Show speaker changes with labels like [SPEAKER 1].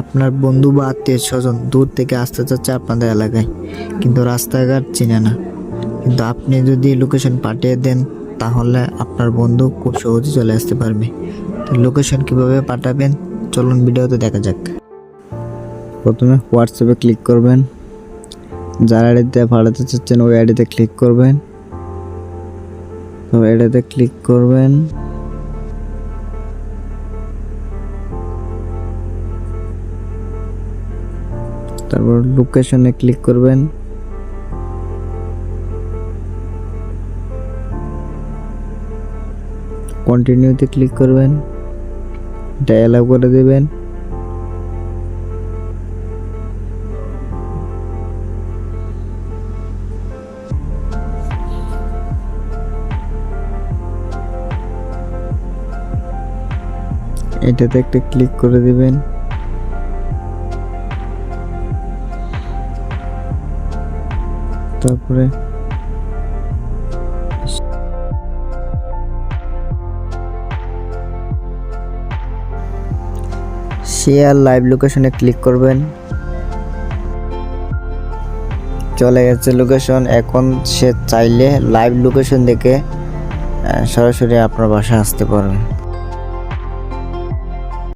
[SPEAKER 1] আপনার বন্ধু বা আত্মীয় স্বজন দূর থেকে আসতে চাচ্ছে আপনাদের এলাকায়, কিন্তু রাস্তাঘাট চিনে না। কিন্তু আপনি যদি লোকেশন পাঠিয়ে দেন, তাহলে আপনার বন্ধু খুব সহজে চলে আসতে পারবে। তো লোকেশন কীভাবে পাঠাবেন? চলুন ভিডিওতে দেখা যাক। প্রথমে হোয়াটসঅ্যাপে ক্লিক করবেন। যার আইডিতে পাঠাতে চাচ্ছেন ওই আইডিতে ক্লিক করবেন। এটাতে ক্লিক করবেন। তারপর লোকেশনে ক্লিক করবেন। কন্টিনিউতে ক্লিক করবেন। এটা অ্যালাউ করে দেবেন। এটাতে একটা ক্লিক করে দিবেন। তারপরে শেয়ার লাইভ লোকেশনে ক্লিক করবেন। চলে গেছে লোকেশন এখন সে চাইলে লাইভ লোকেশন দেখে সরাসরি আপনার বাসায় আসতে পারবে